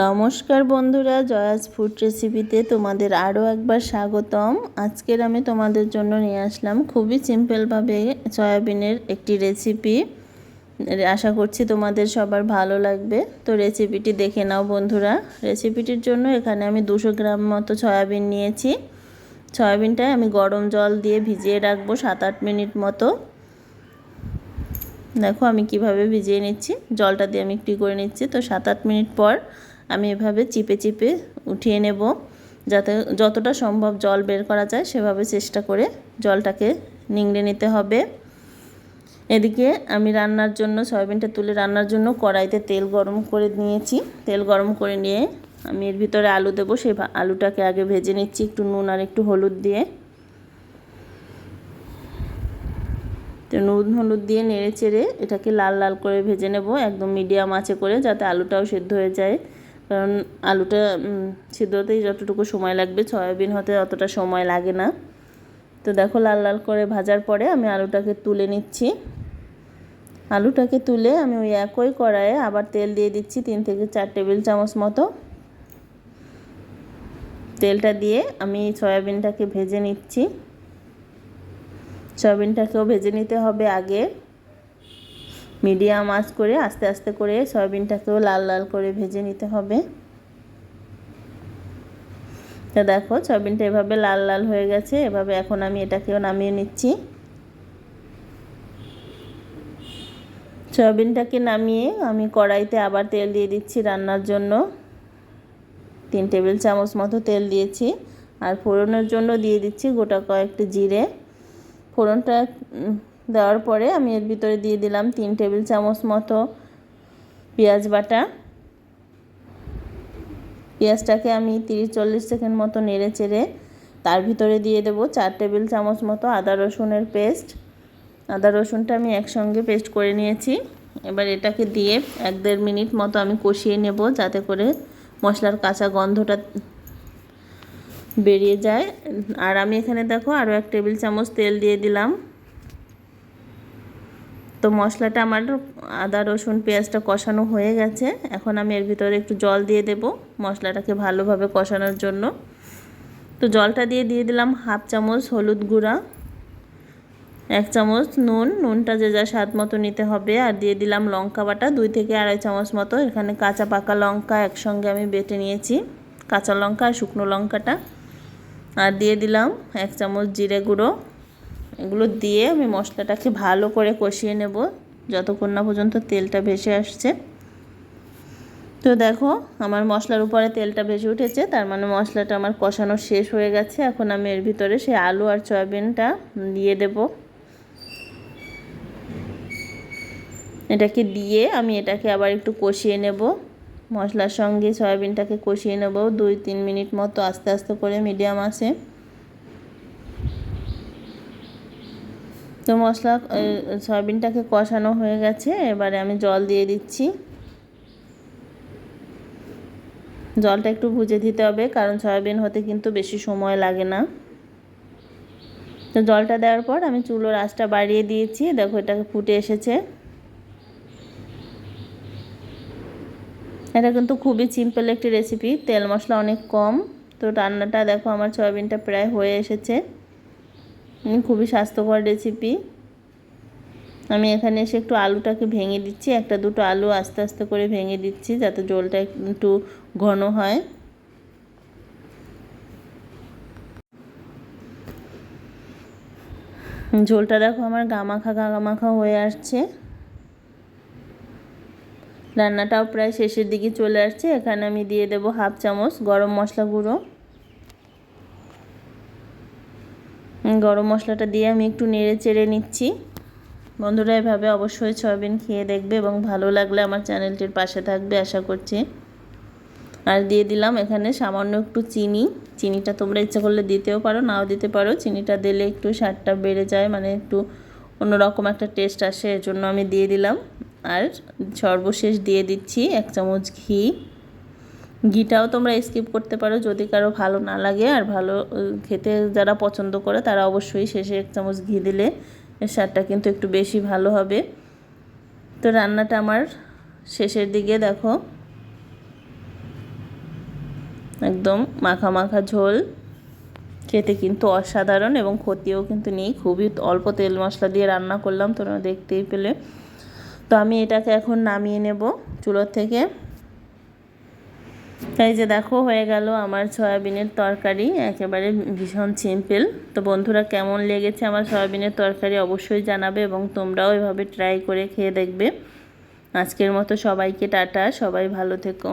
নমস্কার বন্ধুরা, জয়াস ফুড রেসিপিতে তোমাদের আরও একবার স্বাগতম। আজকের আমি তোমাদের জন্য নিয়ে আসলাম খুবই সিম্পলভাবে সয়াবিনের একটি রেসিপি আশা করছি তোমাদের সবার ভালো লাগবে। তো রেসিপিটি দেখে নাও বন্ধুরা। রেসিপিটির জন্য এখানে আমি দুশো গ্রাম মতো সয়াবিন নিয়েছি। সয়াবিনটায় আমি গরম জল দিয়ে ভিজিয়ে রাখব সাত আট মিনিট মতো। দেখো আমি কীভাবে ভিজিয়ে নিচ্ছি। জলটা দিয়ে আমি একটু করে নিচ্ছি। তো সাত আট মিনিট পর আমি এভাবে চিপে চিপে উঠিয়ে নেব যাতে যতটা সম্ভব জল বের করা যায় সেভাবে চেষ্টা করে জলটাকে নিংড়ে নিতে হবে। এদিকে আমি রান্নার জন্য সয়াবিনটা তুলে রান্নার জন্য কড়াইতে তেল গরম করে নিয়েছি। তেল গরম করে নিয়ে আমি এর ভিতরে আলু দেবো, সেই আলুটাকে আগে ভেজে নিচ্ছি একটু নুন আর একটু হলুদ দিয়ে। তো নুন হলুদ দিয়ে নেড়ে চেড়ে এটাকে লাল লাল করে ভেজে নেব, একদম মিডিয়াম আঁচে করে যাতে আলুটাও সেদ্ধ হয়ে যায়। কারণ আলুটা সিদ্ধ হতেই যতটুকু সময় লাগবে, সয়াবিন হতে অতটা সময় লাগে না। তো দেখো লাল লাল করে ভাজার পরে আমি আলুটাকে তুলে নিচ্ছি। আলুটাকে তুলে আমি ওই একই কড়াইয়ে আবার তেল দিয়ে দিচ্ছি তিন থেকে চার টেবিল চামচ মতো। তেলটা দিয়ে আমি সয়াবিনটাকে ভেজে নিচ্ছি। সয়াবিনটাকেও ভেজে নিতে হবে আগে। মিডিয়াম আঁচ করে আস্তে আস্তে করে সয়াবিনটাকেও লাল লাল করে ভেজে নিতে হবে। তো দেখো, সয়াবিনটা এভাবে লাল লাল হয়ে গেছে, এভাবে এখন আমি এটাকেও নামিয়ে নিচ্ছি। সয়াবিনটাকে নামিয়ে আমি কড়াইতে আবার তেল দিয়ে দিচ্ছি রান্নার জন্য। তিন টেবিল চামচ মতো তেল দিয়েছি। আর ফোড়নের জন্য দিয়ে দিচ্ছি গোটা কয়েকটি জিরে। ফোড়নটা দেওয়ার পরে আমি এর ভিতরে দিয়ে দিলাম তিন টেবিল চামচ মতো পেঁয়াজ বাটা। পেঁয়াজটাকে আমি তিরিশ চল্লিশ সেকেন্ড মতো নেড়ে চেড়ে তার ভিতরে দিয়ে দেব চার টেবিল চামচ মতো আদা রসুনের পেস্ট। আদা রসুনটা আমি একসঙ্গে পেস্ট করে নিয়েছি। এবার এটাকে দিয়ে এক দেড় মিনিট মতো আমি কষিয়ে নেব যাতে করে মশলার কাঁচা গন্ধটা বেরিয়ে যায়। আর আমি এখানে দেখো আরও এক টেবিল চামচ তেল দিয়ে দিলাম। তো মশলাটা আমার আদা, রসুন, পেঁয়াজটা কষানো হয়ে গেছে। এখন আমি এর ভিতরে একটু জল দিয়ে দেব মশলাটাকে ভালোভাবে কষানোর জন্য। তো জলটা দিয়ে দিয়ে দিলাম হাফ চামচ হলুদ গুঁড়া, এক চামচ নুন। নুনটা যে যা স্বাদ মতো নিতে হবে। আর দিয়ে দিলাম লঙ্কা বাটা, দুই থেকে আড়াই চামচ মতো। এখানে কাঁচা পাকা লঙ্কা একসঙ্গে আমি বেটে নিয়েছি, কাঁচা লঙ্কা আর শুকনো লঙ্কাটা। আর দিয়ে দিলাম এক চামচ জিরে গুঁড়ো। এগুলো দিয়ে আমি মশলাটাকে ভালো করে কষিয়ে নেব, যতক্ষণ না পর্যন্ত তেলটা ভেসে আসছে। তো দেখো, আমার মশলার উপরে তেলটা ভেসে উঠেছে, তার মানে মশলাটা আমার কষানো শেষ হয়ে গেছে। এখন আমি এর ভিতরে সেই আলু আর সয়াবিনটা দিয়ে দেব। এটাকে দিয়ে আমি এটাকে আবার একটু কষিয়ে নেব। মশলার সঙ্গে সয়াবিনটাকে কষিয়ে নেব দুই তিন মিনিট মতো আস্তে আস্তে করে মিডিয়াম আছে। তো মশলা সয়াবিনটাকে কষানো হয়ে গেছে। এবারে আমি জল দিয়ে দিচ্ছি। জলটা একটু ভুজে দিতে হবে, কারণ সয়াবিন হতে কিন্তু বেশি সময় লাগে না। তো জলটা দেওয়ার পর আমি চুলোর আঁচটা বাড়িয়ে দিয়েছি। দেখো, এটাকে ফুটে এসেছে। এটা কিন্তু খুবই সিম্পল একটি রেসিপি তেল মশলা অনেক কম। তো রান্নাটা দেখো, আমার সয়াবিনটা প্রায় হয়ে এসেছে। খুবই স্বাস্থ্যকর রেসিপি আমি এখানে এসে একটু আলুটাকে ভেঙে দিচ্ছি। একটা দুটো আলু আস্তে আস্তে করে ভেঙে দিচ্ছি যাতে জলটা একটু ঘন হয়। ঝোলটা দেখো আমার গামাখা গামাখা হয়ে আসছে। রান্নাটাও প্রায় শেষের দিকে চলে আসছে। এখানে আমি দিয়ে দেব হাফ চামচ গরম মশলা গুঁড়ো। গরম মশলাটা দিয়ে আমি একটু নেড়ে চেড়ে নিচ্ছি। বন্ধুরা, এভাবে অবশ্যই সয়াবিন খেয়ে দেখবে এবং ভালো লাগলে আমার চ্যানেলটির পাশে থাকবে, আশা করছি। আর দিয়ে দিলাম এখানে সামান্য একটু চিনি। চিনিটা তোমরা ইচ্ছা করলে দিতেও পারো, নাও দিতে পারো। চিনিটা দিলে একটু স্বাদটা বেড়ে যায় মানে একটু অন্যরকম একটা টেস্ট আসে, এজন্য আমি দিয়ে দিলাম। আর সর্বশেষ দিয়ে দিচ্ছি এক চামচ ঘি। ঘিটাও তোমরা স্কিপ করতে পারো যদি কারও ভালো না লাগে। আর ভালো খেতে যারা পছন্দ করে তারা অবশ্যই শেষে এক চামচ ঘি দিলে স্বাদটা কিন্তু একটু বেশি ভালো হবে। তো রান্নাটা আমার শেষের দিকে দেখো। একদম মাখা মাখা ঝোল। খেতে কিন্তু অসাধারণ এবং ক্ষতিও কিন্তু নেই। খুবই অল্প তেল মশলা দিয়ে রান্না করলাম, তোমরা দেখতেই পেলে। তো আমি এটাকে এখন নামিয়ে নেব চুলোর থেকে। এই যে দেখো, হয়ে গেল আমার সয়াবিনের তরকারি, একেবারে ভীষণ সিম্পল। তো বন্ধুরা, কেমন লেগেছে আমার সয়াবিনের তরকারি অবশ্যই জানাবে এবং তোমরাও এভাবে ট্রাই করে খেয়ে দেখবে। আজকের মতো সবাইকে টাটা, সবাই ভালো থেকো।